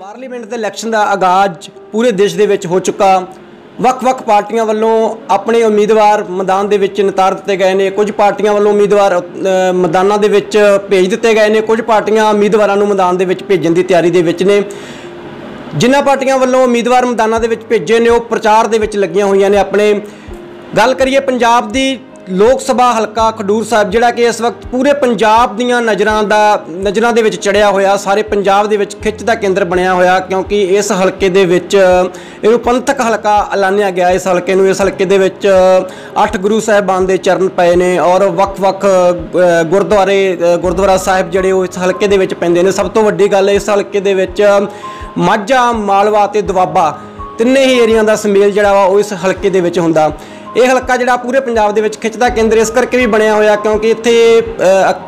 Parliament ਦੇ election ਦਾ ਆਗਾਜ਼ ਪੂਰੇ ਦੇਸ਼ ਦੇ ਵਿੱਚ ਹੋ ਚੁੱਕਾ। ਵੱਖ-ਵੱਖ ਪਾਰਟੀਆਂ ਵੱਲੋਂ ਆਪਣੇ ਉਮੀਦਵਾਰ ਮੈਦਾਨ ਦੇ ਵਿੱਚ ਨਿਤਾਰ ਦਿੱਤੇ ਗਏ ਨੇ। ਕੁਝ ਪਾਰਟੀਆਂ ਵੱਲੋਂ ਉਮੀਦਵਾਰ ਮੈਦਾਨਾਂ ਦੇ ਵਿੱਚ ਭੇਜ ਦਿੱਤੇ ਗਏ ਨੇ। ਕੁਝ ਪਾਰਟੀਆਂ ਉਮੀਦਵਾਰਾਂ ਨੂੰ ਮੈਦਾਨ ਦੇ ਵਿੱਚ ਭੇਜਣ ਦੀ ਤਿਆਰੀ ਦੇ ਵਿੱਚ ਨੇ। ਜਿਨ੍ਹਾਂ ਪਾਰਟੀਆਂ ਵੱਲੋਂ ਉਮੀਦਵਾਰ ਮੈਦਾਨਾਂ ਦੇ ਵਿੱਚ ਭੇਜੇ ਨੇ, ਉਹ ਪ੍ਰਚਾਰ ਦੇ ਵਿੱਚ ਲੱਗੀਆਂ ਹੋਈਆਂ ਨੇ। ਆਪਣੇ ਗੱਲ ਕਰੀਏ ਪੰਜਾਬ ਦੀ ਲੋਕ ਸਭਾ ਹਲਕਾ ਖਡੂਰ ਸਾਹਿਬ, ਜਿਹੜਾ ਕਿ ਇਸ ਵਕਤ ਪੂਰੇ ਪੰਜਾਬ ਦੀਆਂ ਨਜ਼ਰਾਂ ਦਾ, ਨਜ਼ਰਾਂ ਦੇ ਵਿੱਚ ਚੜਿਆ ਹੋਇਆ, ਸਾਰੇ ਪੰਜਾਬ ਦੇ ਵਿੱਚ ਖਿੱਚ ਦਾ ਕੇਂਦਰ ਬਣਿਆ ਹੋਇਆ, ਕਿਉਂਕਿ ਇਸ ਹਲਕੇ ਦੇ ਵਿੱਚ ਇਹਨੂੰ ਪੰਥਕ ਹਲਕਾ ਐਲਾਨਿਆ ਗਿਆ ਇਸ ਹਲਕੇ ਨੂੰ। ਇਸ ਹਲਕੇ ਦੇ ਵਿੱਚ, ਅੱਠ ਗੁਰੂ ਸਾਹਿਬਾਨ ਦੇ ਚਰਨ ਪਏ ਨੇ ਔਰ ਵੱਖ-ਵੱਖ ਗੁਰਦੁਆਰੇ ਗੁਰਦੁਆਰਾ ਸਾਹਿਬ ਜਿਹੜੇ ਉਹ ਇਸ ਹਲਕੇ ਦੇ ਵਿੱਚ ਪੈਂਦੇ ਨੇ। ਸਭ ਤੋਂ ਵੱਡੀ ਗੱਲ ਇਸ ਹਲਕੇ ਦੇ ਵਿੱਚ, ਮਾਝਾ, ਮਾਲਵਾ ਤੇ ਦੁਆਬਾ, ਤਿੰਨੇ ਹੀ ਏਰੀਆ ਦਾ ਸਮੇਲ ਜਿਹੜਾ ਵਾ ਉਹ ਇਸ ਹਲਕੇ ਦੇ ਵਿੱਚ ਹੁੰਦਾ। ਇਹ ਹਲਕਾ ਜਿਹੜਾ ਪੂਰੇ ਪੰਜਾਬ ਦੇ ਵਿੱਚ ਖਿੱਚਦਾ ਕੇਂਦਰ ਇਸ ਕਰਕੇ ਵੀ ਬਣਿਆ ਹੋਇਆ ਕਿਉਂਕਿ ਇੱਥੇ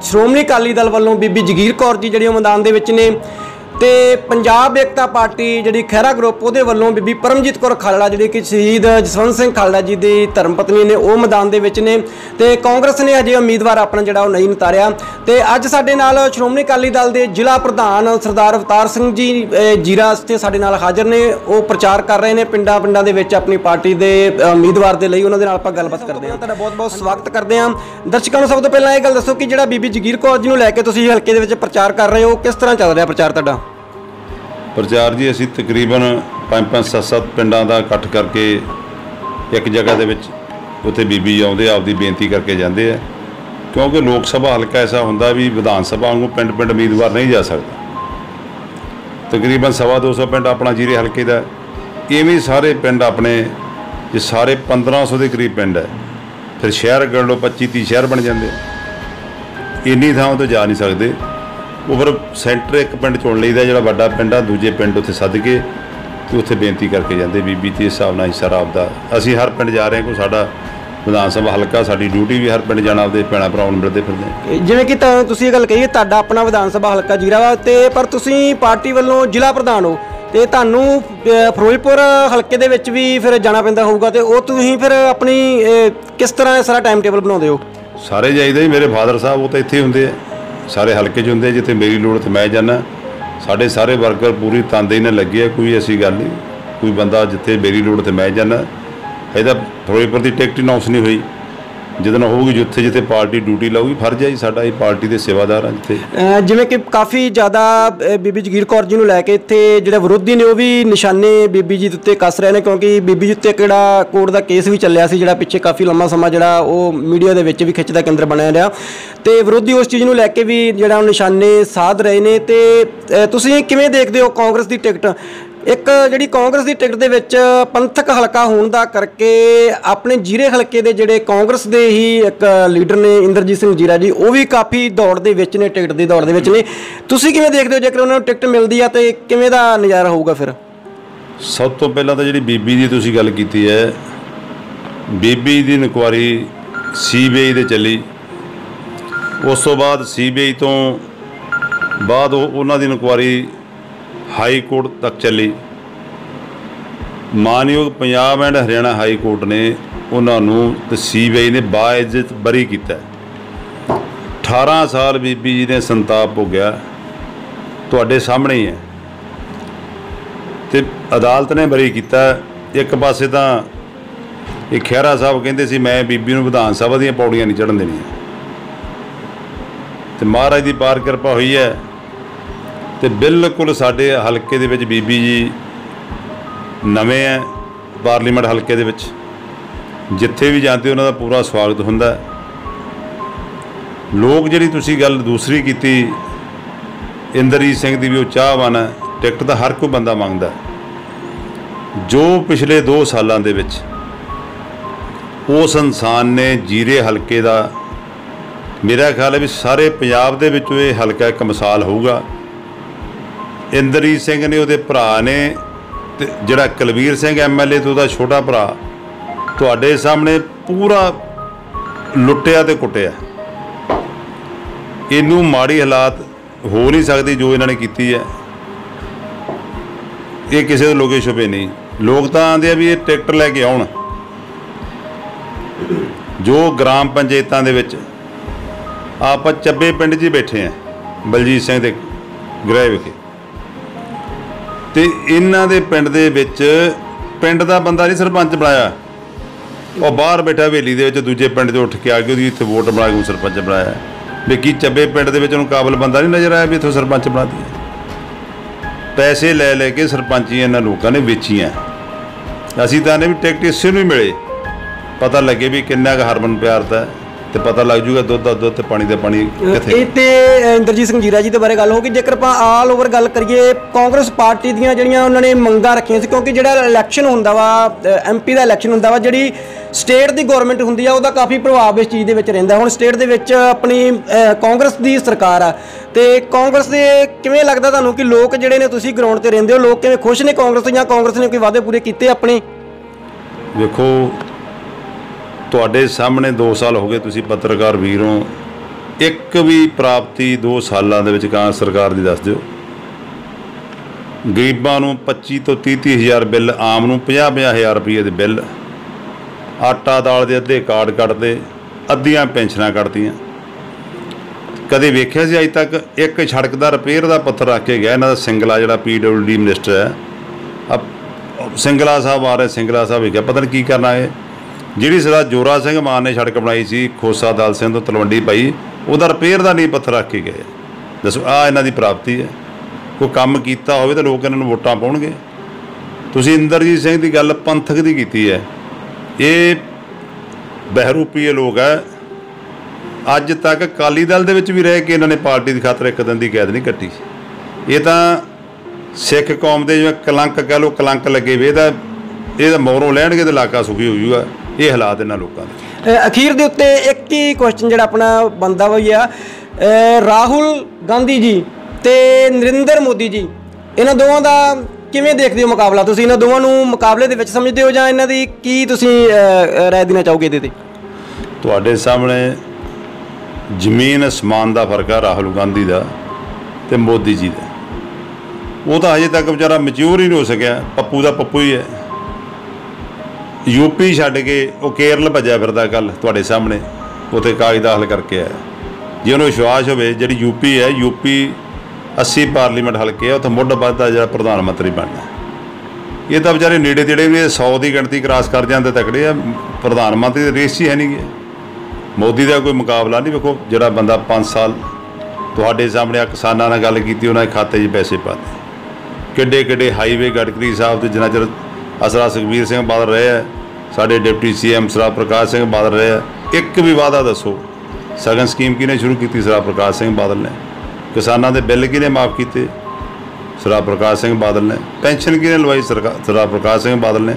ਸ਼੍ਰੋਮਣੀ ਅਕਾਲੀ ਦਲ ਵੱਲੋਂ ਬੀਬੀ ਜਗੀਰ ਕੌਰ ਜੀ ਜਿਹੜੀ ਉਹ ਮੈਦਾਨ ਦੇ ਵਿੱਚ ਨੇ ਤੇ ਪੰਜਾਬ ਏਕਤਾ ਪਾਰਟੀ ਜਿਹੜੀ ਖਹਿਰਾ ਗਰੁੱਪ ਉਹਦੇ ਵੱਲੋਂ ਬੀਬੀ ਪਰਮਜੀਤ ਕੌਰ ਖਾਲੜਾ ਜਿਹੜੀ ਕਿ ਸ਼ਹੀਦ ਜਸਵੰਤ ਸਿੰਘ ਖਾਲੜਾ ਜੀ ਦੀ ਧਰਮ ਪਤਨੀ ਨੇ ਉਹ ਮੈਦਾਨ ਦੇ ਵਿੱਚ ਨੇ। ਤੇ ਕਾਂਗਰਸ ਨੇ ਅਜੇ ਉਮੀਦਵਾਰ ਆਪਣਾ ਜਿਹੜਾ ਉਹ ਨਹੀਂ ਨਿਤਾਰਿਆ। ਤੇ ਅੱਜ ਸਾਡੇ ਨਾਲ ਸ਼੍ਰੋਮਣੀ ਅਕਾਲੀ ਦਲ ਦੇ ਜ਼ਿਲ੍ਹਾ ਪ੍ਰਧਾਨ ਸਰਦਾਰ ਅਵਤਾਰ ਸਿੰਘ ਜੀ ਜੀਰਾ ਤੇ ਸਾਡੇ ਨਾਲ ਹਾਜ਼ਰ ਨੇ। ਉਹ ਪ੍ਰਚਾਰ ਕਰ ਰਹੇ ਨੇ ਪਿੰਡਾਂ ਪਿੰਡਾਂ ਦੇ ਵਿੱਚ ਆਪਣੀ ਪਾਰਟੀ ਦੇ ਉਮੀਦਵਾਰ ਦੇ ਲਈ। ਉਹਨਾਂ ਦੇ ਨਾਲ ਆਪਾਂ ਗੱਲਬਾਤ ਕਰਦੇ ਹਾਂ। ਤੁਹਾਡਾ ਬਹੁਤ ਬਹੁਤ ਸਵਾਗਤ ਕਰਦੇ ਹਾਂ। ਦਰਸ਼ਕਾਂ ਨੂੰ ਸਭ ਤੋਂ ਪਹਿਲਾਂ ਇਹ ਗੱਲ ਦੱਸੋ ਕਿ ਜਿਹੜਾ ਬੀਬੀ ਜਗੀਰ ਕੌਰ ਜੀ ਨੂੰ ਲੈ ਕੇ ਤੁਸੀਂ ਹਲਕੇ ਦੇ ਵਿੱਚ ਪ੍ਰਚਾਰ ਕਰ ਰਹੇ ਹੋ ਕਿਸ ਤਰ੍ਹਾਂ ਚੱਲ ਰਿਹਾ ਪ੍ਰਚਾਰ ਤੁਹਾਡਾ? ਪ੍ਰਚਾਰ ਜੀ ਅਸੀਂ ਤਕਰੀਬਨ 5-5 7-7 ਪਿੰਡਾਂ ਦਾ ਇਕੱਠ ਕਰਕੇ ਇੱਕ ਜਗ੍ਹਾ ਦੇ ਵਿੱਚ ਉੱਥੇ ਬੀਬੀ ਆਉਂਦੇ ਆ, ਆਪਦੀ ਬੇਨਤੀ ਕਰਕੇ ਜਾਂਦੇ ਆ। ਕਿਉਂਕਿ ਲੋਕ ਸਭਾ ਹਲਕਾ ਐਸਾ ਹੁੰਦਾ ਵੀ ਵਿਧਾਨ ਸਭਾ ਵਾਂਗੂ ਪਿੰਡ-ਪਿੰਡ ਉਮੀਦਵਾਰ ਨਹੀਂ ਜਾ ਸਕਦਾ। ਤਕਰੀਬਨ ਸਵਾ 200 ਪਿੰਡ ਆਪਣਾ ਜੀਰੇ ਹਲਕੇ ਦਾ। ਇਵੇਂ ਸਾਰੇ ਪਿੰਡ ਆਪਣੇ ਜੇ ਸਾਰੇ 1500 ਦੇ ਕਰੀਬ ਪਿੰਡ ਹੈ ਫਿਰ ਸ਼ਹਿਰ ਗੜ ਲਓ 25 30 ਸ਼ਹਿਰ ਬਣ ਜਾਂਦੇ ਇੰਨੀ ਥਾਂ ਤੋਂ ਜਾ ਨਹੀਂ ਸਕਦੇ। ਉਹ ਫਿਰ ਸੈਂਟਰ ਇੱਕ ਪਿੰਡ ਚੁਣ ਲਈਦਾ ਜਿਹੜਾ ਵੱਡਾ ਪਿੰਡ ਆ ਦੂਜੇ ਪਿੰਡ ਉੱਥੇ ਸੱਦ ਕੇ ਤੇ ਉੱਥੇ ਬੇਨਤੀ ਕਰਕੇ ਜਾਂਦੇ ਬੀਬੀ ਤੇ ਹਿਸਾਬ ਨਾਲ ਹੀ ਸਾਰਾ ਆਪਦਾ ਅਸੀਂ ਹਰ ਪਿੰਡ ਜਾ ਰਹੇ ਹਾਂ ਕੋਈ ਸਾਡਾ ਵਿਧਾਨ ਸਭਾ ਹਲਕਾ ਸਾਡੀ ਡਿਊਟੀ ਵੀ ਹਰ ਪਿੰਡ ਜਾਣਾ ਆਪਦੇ ਭੈਣਾਂ ਭਰਾਵਾਂ ਨੂੰ ਮਿਲਦੇ ਫਿਰਦੇ ਜਿਵੇਂ ਕਿ ਤਾਂ ਤੁਸੀਂ ਇਹ ਗੱਲ ਕਹੀ ਤੁਹਾਡਾ ਆਪਣਾ ਵਿਧਾਨ ਸਭਾ ਹਲਕਾ ਜੀਰਾ ਵਾ ਤੇ ਪਰ ਤੁਸੀਂ ਪਾਰਟੀ ਵੱਲੋਂ ਜ਼ਿਲ੍ਹਾ ਪ੍ਰਧਾਨ ਹੋ ਤੇ ਤੁਹਾਨੂੰ ਫਿਰੋਜ਼ਪੁਰ ਹਲਕੇ ਦੇ ਵਿੱਚ ਵੀ ਫਿਰ ਜਾਣਾ ਪੈਂਦਾ ਹੋਊਗਾ ਤੇ ਉਹ ਤੁਸੀਂ ਫਿਰ ਆਪਣੀ ਕਿਸ ਤਰ੍ਹਾਂ ਸਾਰਾ ਟਾਈਮ ਟੇਬਲ ਬਣਾਉਂਦੇ ਹੋ? ਸਾਰੇ ਜਾਈਦਾ ਮੇਰੇ ਫਾਦਰ ਸਾਹਿਬ ਉਹ ਤਾਂ ਇੱਥੇ ਹੀ ਹੁੰਦੇ ਆ। ਸਾਰੇ ਹਲਕੇ 'ਚ ਹੁੰਦੇ ਜਿੱਥੇ ਮੇਰੀ ਲੋੜ ਤੇ ਮੈਂ ਜਾਣਾ ਸਾਡੇ ਸਾਰੇ ਵਰਕਰ ਪੂਰੀ ਤਨਦੇਹੀ ਨਾਲ ਲੱਗੇ ਆ, ਕੋਈ ਐਸੀ ਗੱਲ ਨਹੀਂ। ਕੋਈ ਬੰਦਾ ਜਿੱਥੇ ਮੇਰੀ ਲੋੜ ਤੇ ਮੈਂ ਜਾਣਾ ਇਹਦਾ ਫਿਰੋਜ਼ਪੁਰ ਦੀ ਟਿਕਟ ਅਨਾਉਂਸ ਨਹੀਂ ਹੋਈ। ਜਦੋਂ ਹੋਊਗੀ ਜਿੱਥੇ ਜਿੱਥੇ ਪਾਰਟੀ ਡਿਊਟੀ ਲਾਊਗੀ, ਫਰਜ਼ ਹੈ ਜੀ ਸਾਡਾ ਇਹ ਪਾਰਟੀ ਦੇ ਸੇਵਾਦਾਰ ਆ ਜਿੱਥੇ। ਜਿਵੇਂ ਕਿ ਕਾਫੀ ਜ਼ਿਆਦਾ ਬੀਬੀ ਜਗੀਰ ਕੌਰ ਜੀ ਨੂੰ ਲੈ ਕੇ ਇੱਥੇ ਜਿਹੜੇ ਵਿਰੋਧੀ ਨੇ ਉਹ ਵੀ ਨਿਸ਼ਾਨੇ ਬੀਬੀ ਜੀ ਦੇ ਉੱਤੇ ਕੱਸ ਰਹੇ ਨੇ, ਕਿਉਂਕਿ ਬੀਬੀ ਜੀ ਉੱਤੇ ਕਿਹੜਾ ਕੋਰਟ ਦਾ ਕੇਸ ਵੀ ਚੱਲਿਆ ਸੀ, ਜਿਹੜਾ ਪਿੱਛੇ ਕਾਫੀ ਲੰਮਾ ਸਮਾਂ ਜਿਹੜਾ ਉਹ ਮੀਡੀਆ ਦੇ ਵਿੱਚ ਵੀ ਖਿੱਚ ਦਾ ਕੇਂਦਰ ਬਣਿਆ ਰਿਹਾ। ਤੇ ਵਿਰੋਧੀ ਉਸ ਚੀਜ਼ ਨੂੰ ਲੈ ਕੇ ਵੀ ਜਿਹੜਾ ਉਹ ਨਿਸ਼ਾਨੇ ਸਾਧ ਰਹੇ ਨੇ ਤੇ ਤੁਸੀਂ ਕਿਵੇਂ ਦੇਖਦੇ ਹੋ ਕਾਂਗਰਸ ਦੀ ਟਿਕਟ? ਇੱਕ ਜਿਹੜੀ ਕਾਂਗਰਸ ਦੀ ਟਿਕਟ ਦੇ ਵਿੱਚ ਪੰਥਕ ਹਲਕਾ ਹੋਣ ਦਾ ਕਰਕੇ ਆਪਣੇ ਜੀਰੇ ਹਲਕੇ ਦੇ ਜਿਹੜੇ ਕਾਂਗਰਸ ਦੇ ਹੀ ਇੱਕ ਲੀਡਰ ਨੇ ਇੰਦਰਜੀਤ ਸਿੰਘ ਜੀਰਾ ਜੀ, ਉਹ ਵੀ ਕਾਫੀ ਦੌੜ ਦੇ ਵਿੱਚ ਨੇ, ਟਿਕਟ ਦੀ ਦੌੜ ਦੇ ਵਿੱਚ ਨੇ। ਤੁਸੀਂ ਕਿਵੇਂ ਦੇਖਦੇ ਹੋ ਜੇਕਰ ਉਹਨਾਂ ਨੂੰ ਟਿਕਟ ਮਿਲਦੀ ਆ ਤੇ ਕਿਵੇਂ ਦਾ ਨਜ਼ਾਰਾ ਹੋਊਗਾ ਫਿਰ? ਸਭ ਤੋਂ ਪਹਿਲਾਂ ਤਾਂ ਜਿਹੜੀ ਬੀਬੀ ਦੀ ਤੁਸੀਂ ਗੱਲ ਕੀਤੀ ਹੈ, ਬੀਬੀ ਦੀ ਇਨਕੁਆਰੀ ਸੀਬੀਆਈ ਦੇ ਚੱਲੀ। ਉਸ ਤੋਂ ਬਾਅਦ ਸੀਬੀਆਈ ਤੋਂ ਬਾਅਦ ਉਹ ਉਹਨਾਂ ਦੀ ਇਨਕੁਆਰੀ ਹਾਈ ਕੋਰਟ ਤੱਕ ਚੱਲੀ। ਮਾਨਯੋਗ Punjab and Haryana high court ਨੇ ਉਹਨਾਂ ਨੂੰ ਤੇ ਸੀਬੀਆਈ ਨੇ ਬਾਇਜ਼ਤ ਬਰੀ ਕੀਤਾ। 18 ਸਾਲ ਬੀਬੀ ਜੀ ਨੇ ਸੰਤਾਪ ਭੋਗਿਆ। ਤੁਹਾਡੇ ਸਾਹਮਣੇ ਹੀ ਹੈ। ਤੇ ਅਦਾਲਤ ਨੇ ਬਰੀ ਕੀਤਾ। ਇੱਕ ਪਾਸੇ ਤਾਂ ਇਹ ਖਹਿਰਾ ਸਾਹਿਬ ਕਹਿੰਦੇ ਸੀ, ਮੈਂ ਬੀਬੀ ਨੂੰ ਵਿਧਾਨ ਸਭਾ ਦੀਆਂ ਪੌੜੀਆਂ ਨਹੀਂ ਚੜਨ ਦੇਣੀਆਂ। ਤੇ ਮਹਾਰਾਜ ਦੀ ਬਾਰ ਕਿਰਪਾ ਹੋਈ ਹੈ। ਤੇ ਬਿਲਕੁਲ ਸਾਡੇ ਹਲਕੇ ਦੇ ਵਿੱਚ ਬੀਬੀ ਜੀ ਨਵੇਂ ਹੈ ਪਾਰਲੀਮੈਂਟ ਹਲਕੇ ਦੇ ਵਿੱਚ। ਜਿੱਥੇ ਵੀ ਜਾਂਦੇ ਉਹਨਾਂ ਦਾ ਪੂਰਾ ਸਵਾਗਤ ਹੁੰਦਾ ਲੋਕ ਜਿਹੜੀ ਤੁਸੀਂ ਗੱਲ ਦੂਸਰੀ ਕੀਤੀ, ਇੰਦਰਜੀਤ ਸਿੰਘ ਦੀ ਵੀ ਉਹ ਚਾਹਵਾਨ ਹੈ ਟਿਕਟ ਤਾਂ ਹਰ ਕੋਈ ਬੰਦਾ ਮੰਗਦਾ ਜੋ ਪਿਛਲੇ 2 ਸਾਲਾਂ ਦੇ ਵਿੱਚ ਉਸ ਇਨਸਾਨ ਨੇ ਜੀਰੇ ਹਲਕੇ ਦਾ, ਮੇਰਾ ਖਿਆਲ ਹੈ ਵੀ ਸਾਰੇ ਪੰਜਾਬ ਦੇ ਵਿੱਚੋਂ ਇਹ ਹਲਕਾ ਇੱਕ ਮਿਸਾਲ ਹੋਊਗਾ। ਇੰਦਰਜੀਤ ਸਿੰਘ ਨੇ ਉਹਦੇ ਭਰਾ ਨੇ ਤੇ ਜਿਹੜਾ ਕੁਲਵੀਰ ਸਿੰਘ ਐਮਐਲਏ ਤੇ ਉਹਦਾ ਛੋਟਾ ਭਰਾ, ਤੁਹਾਡੇ ਸਾਹਮਣੇ ਪੂਰਾ ਲੁੱਟਿਆ ਤੇ ਕੁੱਟਿਆ। ਇਹਨੂੰ ਮਾੜੀ ਹਾਲਾਤ ਹੋ ਨਹੀਂ ਸਕਦੀ ਜੋ ਇਹਨਾਂ ਨੇ ਕੀਤੀ ਹੈ। ਇਹ ਕਿਸੇ ਦੇ ਲੋਕੇ ਛੁਪੇ ਨਹੀਂ। ਲੋਕ ਤਾਂ ਆਂਦੇ ਆ ਵੀ ਇਹ ਟਿਕਟ ਲੈ ਕੇ ਆਉਣ। ਜੋ ਗ੍ਰਾਮ ਪੰਚਾਇਤਾਂ ਦੇ ਵਿੱਚ ਆਪਾਂ ਚੱਬੇ ਪਿੰਡ 'ਚ ਹੀ ਬੈਠੇ ਆ, ਬਲਜੀਤ ਸਿੰਘ ਦੇ ਗ੍ਰਹਿ ਵਿਖੇ। ਤੇ ਇਹਨਾਂ ਦੇ ਪਿੰਡ ਦੇ ਵਿੱਚ, ਪਿੰਡ ਦਾ ਬੰਦਾ ਨਹੀਂ ਸਰਪੰਚ ਬਣਾਇਆ। ਉਹ ਬਾਹਰ ਬੈਠਾ ਹਵੇਲੀ ਦੇ ਵਿੱਚ, ਦੂਜੇ ਪਿੰਡ ਤੋਂ ਉੱਠ ਕੇ ਆ ਕੇ ਉਹਦੀ ਇੱਥੇ ਵੋਟ ਬਣਾ ਕੇ ਉਹਨੂੰ ਸਰਪੰਚ ਬਣਾਇਆ। ਵੀ ਕੀ ਚੱਬੇ ਪਿੰਡ ਦੇ ਵਿੱਚ ਉਹਨੂੰ ਕਾਬਲ ਬੰਦਾ ਨਹੀਂ ਨਜ਼ਰ ਆਇਆ ਵੀ ਇੱਥੋਂ ਸਰਪੰਚ ਬਣਾ ਦਈਏ। ਪੈਸੇ ਲੈ ਲੈ ਕੇ ਸਰਪੰਚੀਆਂ ਇਹਨਾਂ ਲੋਕਾਂ ਨੇ ਵੇਚੀਆਂ। ਅਸੀਂ ਤਾਂ ਨੇ ਵੀ ਟਿਕਟ ਇਸੇ ਨੂੰ ਹੀ ਮਿਲੇ। ਪਤਾ ਲੱਗੇ ਵੀ ਕਿੰਨਾ ਕੁ ਹਰਮਨ ਪਿਆਰ ਦਾ ਤੇ ਪਤਾ ਲੱਗ ਜੂਗਾ ਦੁੱਧ ਦਾ ਦੁੱਧ ਤੇ ਪਾਣੀ ਦਾ ਪਾਣੀ ਕਿੱਥੇ ਇਹ ਤੇ ਇੰਦਰਜੀਤ ਸਿੰਘ ਜੀਰਾ ਜੀ ਦੇ ਬਾਰੇ ਗੱਲ ਹੋ ਗਈ। ਜੇਕਰ ਆਪਾਂ ਆਲ ਓਵਰ ਗੱਲ ਕਰੀਏ ਕਾਂਗਰਸ ਪਾਰਟੀ ਦੀਆਂ ਜਿਹੜੀਆਂ ਉਹਨਾਂ ਨੇ ਮੰਗਾਂ ਰੱਖੀਆਂ ਸੀ ਕਿਉਂਕਿ ਜਿਹੜਾ ਇਲੈਕਸ਼ਨ ਹੁੰਦਾ ਵਾ ਐਮਪੀ ਦਾ ਇਲੈਕਸ਼ਨ ਹੁੰਦਾ ਵਾ ਜਿਹੜੀ ਸਟੇਟ ਦੀ ਗਵਰਨਮੈਂਟ ਹੁੰਦੀ ਆ ਉਹਦਾ ਕਾਫੀ ਪ੍ਰਭਾਵ ਇਸ ਚੀਜ਼ ਦੇ ਵਿੱਚ ਰਹਿੰਦਾ। ਹੁਣ ਸਟੇਟ ਦੇ ਵਿੱਚ ਆਪਣੀ ਕਾਂਗਰਸ ਦੀ ਸਰਕਾਰ ਆ। ਤੇ ਕਾਂਗਰਸ ਦੇ ਕਿਵੇਂ ਲੱਗਦਾ ਤੁਹਾਨੂੰ ਕਿ ਲੋਕ ਜਿਹੜੇ ਨੇ ਤੁਸੀਂ ਗਰਾਊਂਡ ਤੇ ਰਹਿੰਦੇ ਹੋ ਲੋਕ ਕਿਵੇਂ ਖੁਸ਼ ਨੇ ਕਾਂਗਰਸ ਤੋਂ ਜਾਂ ਕਾਂਗਰਸ ਨੇ ਕੋਈ ਵਾਅਦੇ ਪੂਰੇ ਕੀਤੇ ਆਪਣੇ? ਵੇਖੋ ਤੁਹਾਡੇ ਸਾਹਮਣੇ 2 ਸਾਲ ਹੋ ਗਏ ਤੁਸੀਂ ਪੱਤਰਕਾਰ ਵੀਰ ਹੋ। ਇੱਕ ਵੀ ਪ੍ਰਾਪਤੀ 2 ਸਾਲਾਂ ਦੇ ਵਿੱਚ ਕਾਂ ਸਰਕਾਰ ਦੀ ਦੱਸ ਦਿਓ। ਗਰੀਬਾਂ ਨੂੰ 25 ਤੋਂ 30 30 ਹਜ਼ਾਰ ਬਿੱਲ, ਆਮ ਨੂੰ 50 50 ਹਜ਼ਾਰ ਰੁਪਏ ਦੇ ਬਿੱਲ, ਆਟਾ ਦਾਲ ਦੇ ਅੱਧੇ ਕਾਰਡ ਕੱਟਦੇ, ਅੱਧੀਆਂ ਪੈਨਸ਼ਨਾਂ ਕੱਟਦੀਆਂ ਕਦੇ ਵੇਖਿਆ ਸੀ ਅਜ ਤੱਕ ਇੱਕ ਸੜਕ ਦਾ ਰਿਪੇਅਰ ਦਾ ਪੱਥਰ ਰੱਖ ਕੇ ਗਿਆ, ਇਹਨਾਂ ਦਾ ਸਿੰਗਲਾ ਜਿਹੜਾ ਪੀਡਬਲਯੂਡੀ ਮਿਨਿਸਟਰ ਹੈ। ਅਬ ਸਿੰਗਲਾ ਸਾਹਿਬ ਆ ਰਹੇ, ਸਿੰਗਲਾ ਸਾਹਿਬ ਵੇਖਿਆ, ਪਤਾ ਨਹੀਂ ਕੀ ਕਰਨਾ ਹੈ ਜਿਹੜੀ ਸਰਦਾਰ ਜੋਰਾ ਸਿੰਘ ਮਾਨ ਨੇ ਸੜਕ ਬਣਾਈ ਸੀ, ਖੋਸਾ ਦਲ ਸਿੰਘ ਤੋਂ ਤਲਵੰਡੀ ਪਾਈ ਉਹਦਾ ਰਿਪੇਅਰ ਦਾ ਨਹੀਂ ਪੱਥਰ ਰੱਖ ਕੇ ਗਏ ਦੱਸੋ ਆ ਇਹਨਾਂ ਦੀ ਪ੍ਰਾਪਤੀ ਹੈ। ਕੋਈ ਕੰਮ ਕੀਤਾ ਹੋਵੇ ਤਾਂ ਲੋਕ ਇਹਨਾਂ ਨੂੰ ਵੋਟਾਂ ਪਾਉਣਗੇ। ਤੁਸੀਂ ਇੰਦਰਜੀਤ ਸਿੰਘ ਦੀ ਗੱਲ ਪੰਥਕ ਦੀ ਕੀਤੀ ਹੈ। ਇਹ ਬਹਿਰੂਪੀਏ ਲੋਕ ਹੈ। ਅੱਜ ਤੱਕ ਅਕਾਲੀ ਦਲ ਦੇ ਵਿੱਚ ਵੀ ਰਹਿ ਕੇ ਇਹਨਾਂ ਨੇ ਪਾਰਟੀ ਦੀ ਖਾਤਰ ਇੱਕ ਦਿਨ ਦੀ ਕੈਦ ਨਹੀਂ ਕੱਟੀ। ਇਹ ਤਾਂ ਸਿੱਖ ਕੌਮ ਦੇ ਜਿਵੇਂ ਕਲੰਕ ਕਹ ਲੋ ਕਲੰਕ ਲੱਗੇ ਵੇ ਇਹਦਾ ਇਹਦਾ ਮੌਰੋਂ ਲੈਣਗੇ ਤੇ ਇਲਾਕਾ ਸੁਖੀ ਹੋ ਜਾਊਗਾ। ਇਹ ਹਾਲਾਤ ਇਹਨਾਂ ਲੋਕਾਂ ਦੇ। ਅਖੀਰ ਦੇ ਉੱਤੇ ਇੱਕ ਹੀ ਕੁਐਸਚਨ ਜਿਹੜਾ ਆਪਣਾ ਬੰਦਾ ਹੋਈ ਆ ਰਾਹੁਲ ਗਾਂਧੀ ਜੀ ਤੇ ਨਰਿੰਦਰ ਮੋਦੀ ਜੀ ਇਹਨਾਂ ਦੋਵਾਂ ਦਾ ਕਿਵੇਂ ਦੇਖਦੇ ਹੋ ਮੁਕਾਬਲਾ? ਤੁਸੀਂ ਇਹਨਾਂ ਦੋਵਾਂ ਨੂੰ ਮੁਕਾਬਲੇ ਦੇ ਵਿੱਚ ਸਮਝਦੇ ਹੋ ਜਾਂ ਇਹਨਾਂ ਦੀ ਕੀ ਤੁਸੀਂ ਰਾਏ ਦੇਣਾ ਚਾਹੋਗੇ ਇਹਦੇ ਤੇ? ਤੁਹਾਡੇ ਸਾਹਮਣੇ ਜ਼ਮੀਨ ਅਸਮਾਨ ਦਾ ਫ਼ਰਕ ਆ ਰਾਹੁਲ ਗਾਂਧੀ ਦਾ ਤੇ ਮੋਦੀ ਜੀ ਦਾ। ਉਹ ਤਾਂ ਹਜੇ ਤੱਕ ਵਿਚਾਰਾ ਮੈਚੁਰ ਹੀ ਨਹੀਂ ਹੋ ਸਕਿਆ ਪੱਪੂ ਦਾ ਪੱਪੂ ਹੀ ਹੈ। ਯੂਪੀ ਛੱਡ ਕੇ ਉਹ ਕੇਰਲ ਭੱਜਿਆ ਫਿਰਦਾ ਕੱਲ ਤੁਹਾਡੇ ਸਾਹਮਣੇ, ਉਥੇ ਕਾਗਜ਼ ਦਾਖਲ ਕਰਕੇ ਆਇਆ। ਜੇ ਉਹਨੂੰ ਵਿਸ਼ਵਾਸ ਹੋਵੇ, ਜਿਹੜੀ ਯੂਪੀ ਹੈ, ਯੂਪੀ 80 ਪਾਰਲੀਮੈਂਟ ਹਲਕੇ ਆ, ਉੱਥੇ ਮੁੱਢ ਵੱਧਦਾ ਜਿਹੜਾ ਪ੍ਰਧਾਨ ਮੰਤਰੀ ਬਣਦਾ ਇਹ ਤਾਂ ਵਿਚਾਰੇ ਨੇੜੇ ਤੇੜੇ ਵੀ 100 ਦੀ ਗਿਣਤੀ ਕਰਾਸ ਕਰ ਜਾਂਦੇ ਤਕੜੇ ਆ, ਪ੍ਰਧਾਨ ਮੰਤਰੀ ਦੇ ਰੇਸ 'ਚ ਹੀ ਹੈ ਨਹੀਂ ਮੋਦੀ ਦਾ ਕੋਈ ਮੁਕਾਬਲਾ ਨਹੀਂ ਵੇਖੋ ਜਿਹੜਾ ਬੰਦਾ 5 ਸਾਲ ਤੁਹਾਡੇ ਸਾਹਮਣੇ ਆ, ਕਿਸਾਨਾਂ ਨਾਲ ਗੱਲ ਕੀਤੀ, ਉਹਨਾਂ ਦੇ ਖਾਤੇ 'ਚ ਪੈਸੇ ਪਾਤੇ। ਕਿੱਡੇ ਕਿੱਡੇ ਹਾਈਵੇ ਗਡਕਰੀ ਸਾਹਿਬ ਤੇ ਜਿੰਨਾ ਚਿਰ ਅਸਰਾ ਸੁਖਬੀਰ ਸਿੰਘ ਬਾਦਲ ਰਹੇ ਹੈ ਸਾਡੇ ਡਿਪਟੀ ਸੀਐਮ ਸਰਾ ਪ੍ਰਕਾਸ਼ ਸਿੰਘ ਬਾਦਲ ਰਹੇ ਆ। ਇੱਕ ਵੀ ਵਾਅਦਾ ਦੱਸੋ, ਸਗਨ ਸਕੀਮ ਕਿਹਨੇ ਸ਼ੁਰੂ ਕੀਤੀ? ਸਰਾ ਪ੍ਰਕਾਸ਼ ਸਿੰਘ ਬਾਦਲ ਨੇ। ਕਿਸਾਨਾਂ ਦੇ ਬਿੱਲ ਕਿਹਨੇ ਮਾਫ ਕੀਤੇ? ਸਰਾ ਪ੍ਰਕਾਸ਼ ਸਿੰਘ ਬਾਦਲ ਨੇ। ਪੈਨਸ਼ਨ ਕਿਹਨੇ ਲਵਾਈ? ਸਰਕਾਰ ਸਰਾ ਪ੍ਰਕਾਸ਼ ਸਿੰਘ ਬਾਦਲ ਨੇ।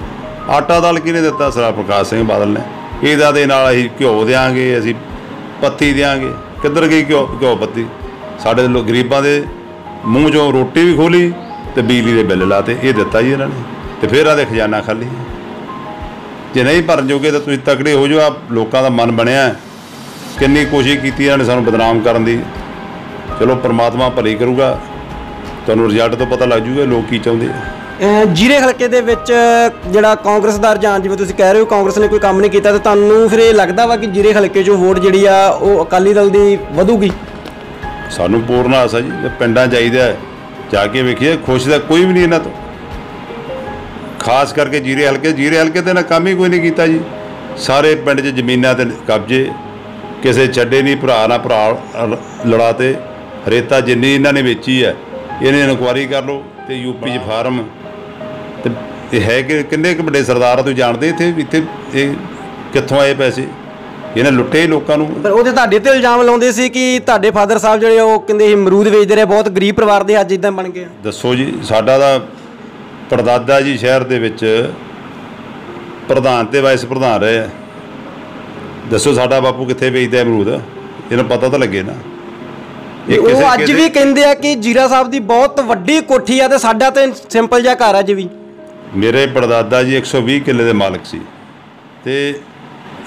ਆਟਾ ਦਾਲ ਕਿਹਨੇ ਦਿੱਤਾ? ਸਰਾ ਪ੍ਰਕਾਸ਼ ਸਿੰਘ ਬਾਦਲ ਨੇ। ਇਹਦਾ ਦੇ ਨਾਲ ਅਸੀਂ ਘਿਓ ਦੇਾਂਗੇ ਅਸੀਂ ਪੱਤੀ ਦੇਾਂਗੇ ਕਿੱਧਰ ਗਈ ਘਿਓ ਘਿਓ ਪੱਤੀ? ਸਾਡੇ ਲੋਕ ਗਰੀਬਾਂ ਦੇ ਮੂੰਹ 'ਚੋਂ ਰੋਟੀ ਵੀ ਖੋਲੀ ਤੇ ਬਿਜਲੀ ਦੇ ਬਿੱਲ ਲਾਤੇ। ਇਹ ਦਿੱਤਾ ਜੀ ਇਹਨਾਂ ਨੇ। ਤੇ ਫਿਰ ਆਦੇ ਖਜ਼ਾਨਾ ਖਾਲੀ। ਜੇ ਨਹੀਂ ਭਰਨ ਜੋਗੇ ਤਾਂ ਤੁਸੀਂ ਤਕੜੇ ਹੋ ਜਾਓ ਆ ਲੋਕਾਂ ਦਾ ਮਨ ਬਣਿਆ ਹੈ। ਕਿੰਨੀ ਕੋਸ਼ਿਸ਼ ਕੀਤੀ ਇਹਨਾਂ ਨੇ ਸਾਨੂੰ ਬਦਨਾਮ ਕਰਨ ਦੀ। ਚਲੋ ਪ੍ਰਮਾਤਮਾ ਭਲੀ ਕਰੂਗਾ। ਤੁਹਾਨੂੰ ਰਿਜ਼ਲਟ ਤੋਂ ਪਤਾ ਲੱਗ ਜੂਗਾ ਲੋਕ ਕੀ ਚਾਹੁੰਦੇ ਆ। ਜੀਰੇ ਹਲਕੇ ਦੇ ਵਿੱਚ ਜਿਹੜਾ ਕਾਂਗਰਸ ਦਾ ਰੁਝਾਨ ਜਿਵੇਂ ਤੁਸੀਂ ਕਹਿ ਰਹੇ ਹੋ ਕਾਂਗਰਸ ਨੇ ਕੋਈ ਕੰਮ ਨਹੀਂ ਕੀਤਾ ਤਾਂ ਤੁਹਾਨੂੰ ਫਿਰ ਇਹ ਲੱਗਦਾ ਵਾ ਕਿ ਜੀਰੇ ਹਲਕੇ 'ਚੋਂ ਵੋਟ ਜਿਹੜੀ ਆ ਉਹ ਅਕਾਲੀ ਦਲ ਦੀ ਵਧੂਗੀ? ਸਾਨੂੰ ਪੂਰਨ ਆਸ ਆ ਜੀ ਪਿੰਡਾਂ ਹੈ। ਜਾ ਕੇ ਵੇਖੀਏ ਖੁਸ਼ ਦਾ ਕੋਈ ਵੀ ਨਹੀਂ ਇਹਨਾਂ ਤੋਂ। ਖਾਸ ਕਰਕੇ ਜੀਰੇ ਹਲਕੇ ਜੀਰੇ ਹਲਕੇ ਤੇ ਨਾ ਕੰਮ ਹੀ ਕੋਈ ਨਹੀਂ ਕੀਤਾ ਜੀ। ਸਾਰੇ ਪਿੰਡ 'ਚ ਜ਼ਮੀਨਾਂ ਤੇ ਕਬਜ਼ੇ ਕਿਸੇ ਛੱਡੇ ਨਹੀਂ ਭਰਾ ਨਾ ਭਰਾ ਲੜਾਤੇ। ਰੇਤਾ ਜਿੰਨੀ ਇਹਨਾਂ ਨੇ ਵੇਚੀ ਹੈ ਇਹਨੇ ਇਨਕੁਆਰੀ ਕਰ ਲਓ ਤੇ ਯੂਪੀ 'ਚ ਫਾਰਮ। ਤੇ ਇਹ ਹੈ ਕਿ ਕਿੰਨੇ ਕੁ ਵੱਡੇ ਸਰਦਾਰ ਤੁਸੀਂ ਜਾਣਦੇ ਇੱਥੇ ਇੱਥੇ ਇਹ ਕਿੱਥੋਂ ਆਏ ਪੈਸੇ? ਇਹਨਾਂ ਲੁੱਟੇ ਲੋਕਾਂ ਨੂੰ। ਪਰ ਉਹਦੇ ਤੁਹਾਡੇ ਤੇ ਇਲਜ਼ਾਮ ਲਾਉਂਦੇ ਸੀ ਕਿ ਤੁਹਾਡੇ ਫਾਦਰ ਸਾਹਿਬ ਜਿਹੜੇ ਉਹ ਕਹਿੰਦੇ ਸੀ ਅਮਰੂਦ ਵੇਚਦੇ ਰਹੇ ਬਹੁਤ ਗਰੀਬ ਪਰਿਵਾਰ ਦੇ ਅੱਜ ਇਦਾਂ ਬਣ ਗਏ। ਦੱਸੋ ਜੀ ਸਾਡਾ ਦਾ ਪਰਦਾਦਾ ਜੀ ਸ਼ਹਿਰ ਦੇ ਵਿੱਚ ਪ੍ਰਧਾਨ ਤੇ ਵਾਈਸ ਪ੍ਰਧਾਨ ਰਹੇ ਆ। ਦੱਸੋ ਸਾਡਾ ਬਾਪੂ ਕਿੱਥੇ ਵੇਚਦਾ ਅਮਰੂਦ? ਇਹਨੂੰ ਪਤਾ ਤਾਂ ਲੱਗੇ ਨਾ। ਉਹ ਅੱਜ ਵੀ ਕਹਿੰਦੇ ਆ ਕਿ ਜੀਰਾ ਸਾਹਿਬ ਦੀ ਬਹੁਤ ਵੱਡੀ ਕੋਠੀ ਆ ਤੇ ਸਾਡਾ ਤੇ ਸਿੰਪਲ ਜਿਹਾ ਘਰ ਆ ਅੱਜ ਵੀ। ਮੇਰੇ ਪੜਦਾਦਾ ਜੀ 120 ਕਿੱਲੇ ਦੇ ਮਾਲਕ ਸੀ। ਤੇ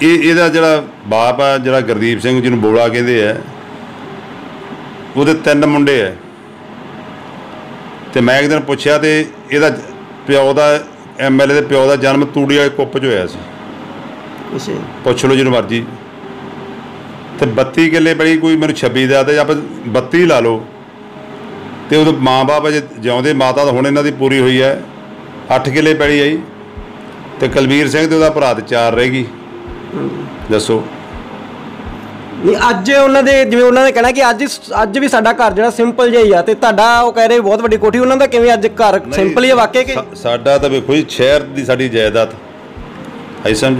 ਇਹ ਇਹਦਾ ਜਿਹੜਾ ਬਾਪ ਆ ਜਿਹੜਾ ਗੁਰਦੀਪ ਸਿੰਘ ਜਿਹਨੂੰ ਬੋਲਾ ਕਹਿੰਦੇ ਆ ਉਹਦੇ ਤਿੰਨ ਮੁੰਡੇ ਆ। ਤੇ ਮੈਂ ਇੱਕ ਦਿਨ ਪੁੱਛਿਆ ਤੇ ਇਹਦਾ ਪਿਓ ਦਾ ਐਮਐਲਏ ਦੇ ਪਿਓ ਦਾ ਜਨਮ ਤੂੜੀ ਵਾਲੇ ਕੁੱਪ 'ਚ ਹੋਇਆ ਸੀ। ਅੱਛਾ। ਪੁੱਛ ਲਓ ਜਿਹਨੂੰ ਮਰਜ਼ੀ। ਤੇ 32 ਕਿੱਲੇ ਬੜੀ ਕੋਈ ਮੈਨੂੰ 26 ਦਾ ਤੇ ਆਪਾਂ 32 ਲਾ ਲਓ। ਤੇ ਉਦੋਂ ਮਾਂ-ਬਾਪ ਅਜੇ ਜਿਉਂਦੇ ਮਾਤਾ ਤਾਂ ਹੁਣ ਇਹਨਾਂ ਦੀ ਪੂਰੀ ਹੋਈ ਹੈ। 8 ਕਿੱਲੇ ਪੈਲੀ ਆਈ। ਤੇ ਕੁਲਵੀਰ ਸਿੰਘ ਤੇ ਉਹਦਾ ਭਰਾ ਤੇ ਚਾਰ ਰਹੇਗੀ ਦੱਸੋ। ਨਹੀਂ ਅੱਜ ਉਹਨਾਂ ਦੇ ਜਿਵੇਂ ਉਹਨਾਂ ਨੇ ਕਹਿਣਾ ਕਿ ਅੱਜ ਅੱਜ ਵੀ ਸਾਡਾ ਘਰ ਜਿਹੜਾ ਸਿੰਪਲ ਜਿਹਾ ਹੀ ਆ ਤੇ ਤੁਹਾਡਾ ਉਹ ਕਹਿ ਰਹੇ ਬਹੁਤ ਵੱਡੀ ਕੋਠੀ ਉਹਨਾਂ ਦਾ ਕਿਵੇਂ ਅੱਜ ਘਰ ਸਿੰਪਲ ਹੀ ਆ ਵਾਕਿਆ ਕਿ ਸਾਡਾ ਤਾਂ ਵੇਖੋ ਜੀ ਸ਼ਹਿਰ ਦੀ ਸਾਡੀ ਜਾਇਦਾਦ। ਐ ਸਮਝ?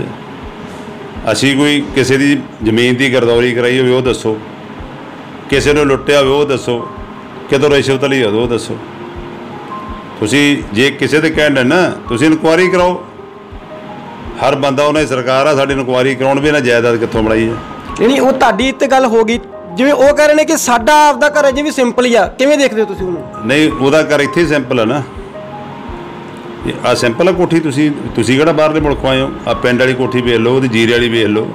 ਅਸੀਂ ਕੋਈ ਕਿਸੇ ਦੀ ਜ਼ਮੀਨ ਦੀ ਗਰਦੌਰੀ ਕਰਾਈ ਹੋਵੇ ਉਹ ਦੱਸੋ। ਕਿਸੇ ਨੂੰ ਲੁੱਟਿਆ ਹੋਵੇ ਉਹ ਦੱਸੋ। ਕਿਦੋਂ ਰਿਸ਼ਵਤ ਲਈ ਉਹ ਦੱਸੋ। ਤੁਸੀਂ ਜੇ ਕਿਸੇ ਦੇ ਕਹਿਣ ਨਾ ਤੁਸੀਂ ਇਨਕੁਆਰੀ ਕਰਾਓ। ਹਰ ਬੰਦਾ ਉਹਨੇ ਸਰਕਾਰ ਆ ਸਾਡੀ ਇਨਕੁਆਰੀ ਕਰਾਉਣ ਵੀ ਨਾ ਜਾਇਦਾਦ ਕਿੱਥੋਂ ਬਣਾਈ ਹੈ ਨਹੀਂ ਨਹੀਂ ਉਹ ਤੁਹਾਡੀ ਇੱਕ ਗੱਲ ਹੋ ਗਈ। ਜਿਵੇਂ ਉਹ ਕਹਿ ਰਹੇ ਨੇ ਕਿ ਸਾਡਾ ਆਪਦਾ ਘਰ ਹੈ, ਜਿਵੇਂ ਸਿੰਪਲ ਹੀ ਆ। ਕਿਵੇਂ ਦੇਖਦੇ ਹੋ ਤੁਸੀਂ ਉਹਨੂੰ? ਨਹੀਂ, ਉਹਦਾ ਘਰ ਇੱਥੇ ਸਿੰਪਲ ਹੈ ਨਾ। ਆ ਸਿੰਪਲ ਆ ਕੋਠੀ ਤੁਸੀਂ। ਤੁਸੀਂ ਕਿਹੜਾ ਬਾਹਰਲੇ ਮੁਲਕੋਂ ਆਏ ਹੋ? ਆ ਪਿੰਡ ਵਾਲੀ ਕੋਠੀ ਵੇਖ ਲਓ, ਉਹਦੀ ਜੀਰੇ ਵਾਲੀ ਵੇਖ ਲਓ।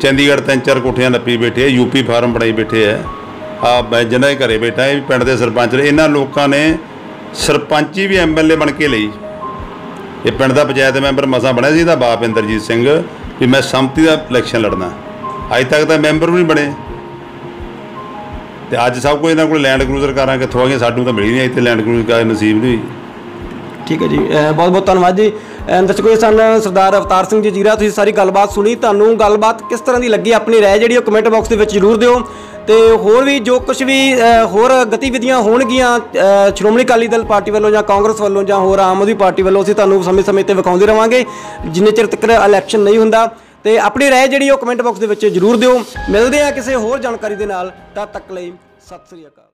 ਚੰਡੀਗੜ੍ਹ ਤਿੰਨ ਚਾਰ ਕੋਠੀਆਂ ਨੱਪੀ ਬੈਠੇ ਆ, ਯੂਪੀ ਫਾਰਮ ਬਣਾਈ ਬੈਠੇ ਆ। ਆ ਮੈਂ ਜਿਹਨਾਂ ਦੇ ਘਰੇ ਬੈਠਾ, ਇਹ ਵੀ ਪਿੰਡ ਦੇ ਸਰਪੰਚ ਨੇ। ਇਹਨਾਂ ਲੋਕਾਂ ਨੇ ਸਰਪੰਚੀ ਵੀ ਐਮਐਲਏ ਬਣ ਕੇ ਲਈ। ਇਹ ਪਿੰਡ ਦਾ ਪੰਚਾਇਤ ਮੈਂਬਰ ਮਸਾ ਬਣਿਆ ਸੀ, ਇਹਦਾ ਬਾਪ ਇੰਦਰਜੀਤ ਸਿੰਘ। ਵੀ ਮੈਂ ਸੰਮਤੀ ਦਾ ਇਲੈਕਸ਼ਨ ਲੜਨਾ। ਅੱਜ ਤੱਕ ਤਾਂ ਮੈਂਬਰ ਵੀ ਨਹੀਂ ਬਣੇ। ਤੇ ਅੱਜ ਸਭ ਕੁਝ ਇਹਨਾਂ ਕੋਲ ਲੈਂਡ ਕਰੂਜ਼ਰ ਕਾਰਾਂ ਕਿੱਥੋਂ ਆ ਗਈਆਂ ਸਾਨੂੰ ਤਾਂ ਮਿਲੀ ਨਹੀਂ, ਇੱਥੇ ਲੈਂਡ ਕਰੂਜ਼ਰ ਕਾਰ ਨਸੀਬ ਨਹੀਂ ਠੀਕ ਹੈ ਜੀ। ਬਹੁਤ ਬਹੁਤ ਧੰਨਵਾਦ ਜੀ। ਅਹ ਦਰਸ਼ਕੋ ਇਹ ਸਨ ਸਰਦਾਰ ਅਵਤਾਰ ਸਿੰਘ ਜੀ ਜੀਰਾ ਤੁਸੀਂ ਸਾਰੀ ਗੱਲਬਾਤ ਸੁਣੀ, ਤੁਹਾਨੂੰ ਗੱਲਬਾਤ ਕਿਸ ਤਰ੍ਹਾਂ ਦੀ ਲੱਗੀ ਆਪਣੀ ਰਾਏ ਜਿਹੜੀ ਉਹ ਕਮੈਂਟ ਬਾਕਸ ਦੇ ਵਿੱਚ ਜ਼ਰੂਰ ਦਿਓ। ਤੇ ਹੋਰ ਵੀ ਜੋ ਕੁਝ ਵੀ ਹੋਰ ਗਤੀਵਿਧੀਆਂ ਹੋਣਗੀਆਂ ਸ਼੍ਰੋਮਣੀ ਅਕਾਲੀ ਦਲ ਪਾਰਟੀ ਵੱਲੋਂ ਜਾਂ ਕਾਂਗਰਸ ਵੱਲੋਂ ਜਾਂ ਹੋਰ ਆਮ ਆਦਮੀ ਪਾਰਟੀ ਵੱਲੋਂ ਅਸੀਂ ਤੁਹਾਨੂੰ ਸਮੇਂ-ਸਮੇਂ ਤੇ ਵਿਖਾਉਂਦੇ ਰਵਾਂਗੇ। ਜਿੰਨੇ ਚਿਰ ਤੱਕ ਇਲੈਕਸ਼ਨ ਨਹੀਂ ਹੁੰਦਾ ਤੇ ਆਪਣੀ ਰਾਏ ਜਿਹੜੀ ਉਹ ਕਮੈਂਟ ਬਾਕਸ ਦੇ ਵਿੱਚ ਜ਼ਰੂਰ ਦਿਓ। ਮਿਲਦੇ ਆ ਕਿਸੇ ਹੋਰ ਜਾਣਕਾਰੀ ਦੇ ਨਾਲ, ਤਦ ਤੱਕ ਲਈ ਸਤਿ ਸ੍ਰੀ ਅਕਾਲ।